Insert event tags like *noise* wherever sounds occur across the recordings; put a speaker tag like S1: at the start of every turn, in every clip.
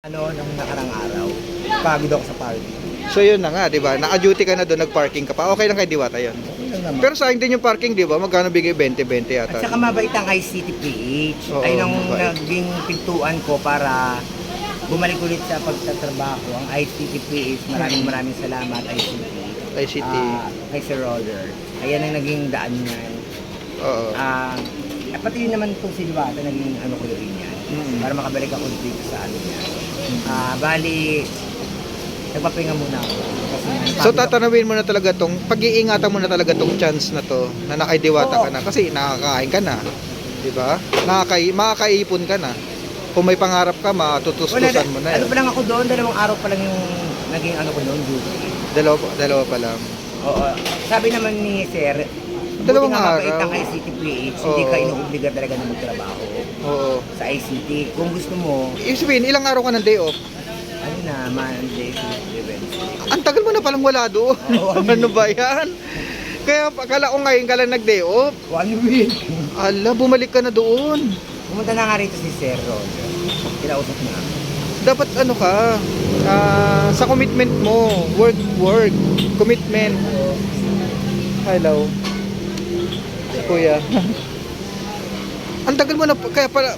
S1: Ano, nung nakarang araw, pagod ako sa party.
S2: So yun na nga, 'di ba? Naka-duty ka na doon, nag-parking ka pa. Okay lang kay Diwata 'yon.
S1: Okay lang naman.
S2: Pero sa akin din yung parking, 'di ba? Magkano bigay 20-20 yata.
S1: At saka mabait ang ICTPH.
S2: Oo,
S1: Ayun ang
S2: mabait.
S1: naging pintuan ko para bumalik ulit sa pagtatrabaho. Ang ICTPH, maraming maraming salamat ICT.
S2: ICT.
S1: Ah, kay Sir Roger. Ayan ang naging daan niyan.
S2: Oo.
S1: Ah, pati yun naman kung si Diwata, naging ano ko rin yan.
S2: Mm.
S1: Para makabalik ako dito sa ano niya. Ah, bali, nagpapahinga muna ako. Kasi
S2: So tatanawin mo na talaga tong pag-iingatan mo na talaga tong chance na to na nakaidiwata ka na kasi nakakain ka na. 'Di ba? Nakakai makakaipon ka na. Kung may pangarap ka, matutustusan mo na
S1: Ano
S2: yun.
S1: pa lang ako doon, dalawang araw pa lang yung naging ano ko doon, duty.
S2: Dalawa, dalawa pa lang.
S1: Oo. Sabi naman ni Sir,
S2: Dalawang
S1: buti nga
S2: araw.
S1: ang ICTPH, hindi
S2: Oo.
S1: ka inuobliga talaga na magtrabaho
S2: Oo.
S1: sa ICT. Kung gusto mo,
S2: Ibig sabihin, ilang araw ka ng day off?
S1: ano na, Monday, Tuesday, Wednesday.
S2: Ang tagal mo na palang wala doon.
S1: Oo, *laughs* ano
S2: ano ba yan? Kaya akala ko ngayon ka lang nag-day off.
S1: One week.
S2: Ala, bumalik ka na doon.
S1: Pumunta na nga rito si Sir Roger. Kinausap na ako.
S2: Dapat ano ka, ah, sa commitment mo, work, work, commitment. Hello. Kuya. Ang tagal mo na, kaya pala,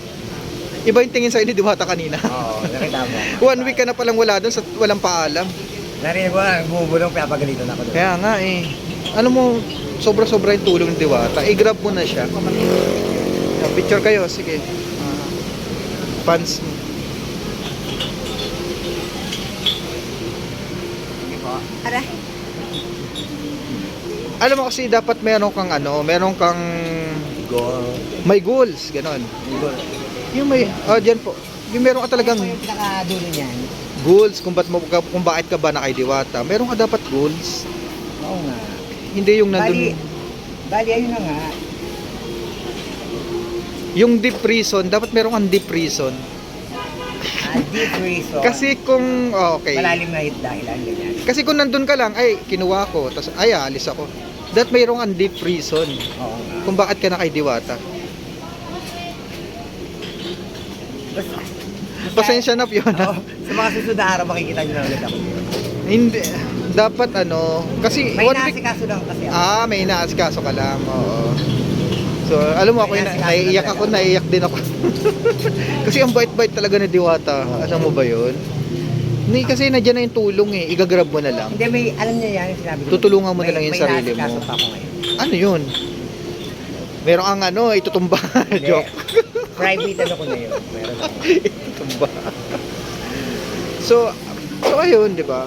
S2: iba yung tingin sa'yo ni Diwata kanina.
S1: Oo, nakita mo. *laughs*
S2: One week ka na palang wala doon sa walang paalam.
S1: Narinig ko na, bumubulong, pinapagalitan ako doon.
S2: Kaya nga eh. Ano mo, sobra-sobra yung tulong ni Diwata. I-grab mo na siya. Ah, Picture kayo, sige. Ah, fans mo.
S1: Aray.
S2: Alam mo kasi dapat meron kang ano, meron kang
S1: Goal.
S2: may goals, ganon.
S1: Goal.
S2: Yung may, oh dyan po. Yung meron ka talagang
S1: yung pinakadulo niyan?
S2: goals kung, ba't mo, kung bakit ka ba nakaidiwata. Meron ka dapat goals.
S1: Oo nga.
S2: Hindi yung
S1: Bali,
S2: nandun,
S1: bali ayun na nga.
S2: yung deep reason, dapat meron kang deep reason.
S1: Ah, deep reason. *laughs*
S2: Kasi kung, oh, okay.
S1: Malalim na yung dahilan, ganyan.
S2: Kasi kung nandun ka lang, ay, kinuha ko, tapos, ay, alis ako. That mayroong kang deep reason
S1: Oo nga.
S2: kung bakit ka nakaidiwata.
S1: Basta,
S2: Pasensya na, Fiona.
S1: Oo, sa mga susunod na araw makikita nyo na ulit ako.
S2: Hindi, dapat ano, kasi
S1: May
S2: one week,
S1: naasikaso lang kasi ako.
S2: ah, may inaasikaso ka lang, oo. So, alam mo ako,
S1: May
S2: na,
S1: inaasikaso
S2: naiiyak
S1: na
S2: ako, naiiyak din ako. *laughs* kasi ang bait-bait talaga ni Diwata. Alam mo ba yun? Hindi, kasi nandiyan na yung tulong eh. Igagrab mo na lang.
S1: Hindi, may, alam niya yan, sinabi ko.
S2: Tutulungan mo na
S1: May-
S2: lang yung
S1: may
S2: sarili mo.
S1: pa ako ngayon.
S2: Ano yun? Meron ang ano, itutumba.
S1: Hindi. *laughs*
S2: Joke.
S1: Private ano ko na yun. Meron ako.
S2: itutumba. so, so ayun, di ba?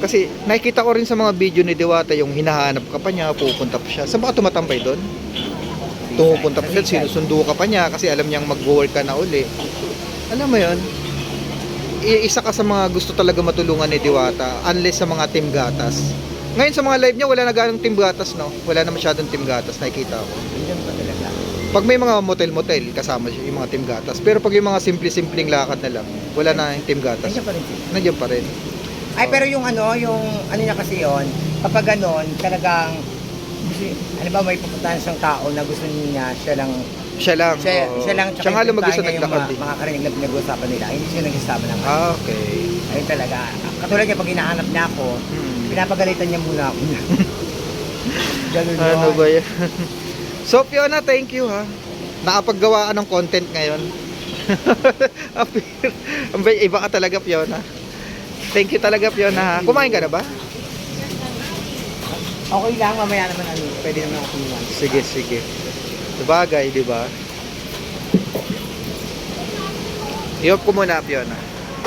S2: Kasi nakikita ko rin sa mga video ni Diwata yung hinahanap ka pa niya, pupunta pa siya. Saan ba ka tumatambay doon? Tumupunta pa siya, sinusundo ka pa niya kasi alam niyang mag-work ka na uli. Alam mo yun? Isa ka sa mga gusto talaga matulungan ni Diwata unless sa mga team gatas. Ngayon sa mga live niya, wala na ganong team gatas, no? Wala na masyadong team gatas, nakikita ko.
S1: Nandiyan pa talaga.
S2: Pag may mga motel-motel, kasama siya yung mga team gatas. Pero pag yung mga simple-simpleng lakad na lang, wala na yung team gatas.
S1: Nandiyan pa rin siya.
S2: Nandiyan pa rin.
S1: Ay, pero yung ano, yung ano niya kasi yon kapag ganon, talagang, ano ba, may pupuntahan siyang tao na gusto niya, siya lang,
S2: Siya lang.
S1: siya,
S2: oo.
S1: siya lang,
S2: Siya nga
S1: yung
S2: naglakad
S1: mga,
S2: eh.
S1: mga karinig na pinag-uusapan nila, hindi siya nagsasama ng
S2: Ah, okay.
S1: Ayun talaga. Katulad niya, pag hinahanap niya ako,
S2: Hmm.
S1: pinapagalitan niya muna ako. *laughs* Ganun
S2: Ano
S1: yun.
S2: ba yan? *laughs* so, Fiona, thank you ha. Nakapaggawa ka ng content ngayon. *laughs* Ang bay- Iba ka talaga, Fiona. Thank you talaga, Fiona ha. Kumain ka na ba?
S1: Okay lang, mamaya naman ano, pwede naman ako kumuha.
S2: Sige, sige. Sabagay, di ba? I-off ko muna, Fiona.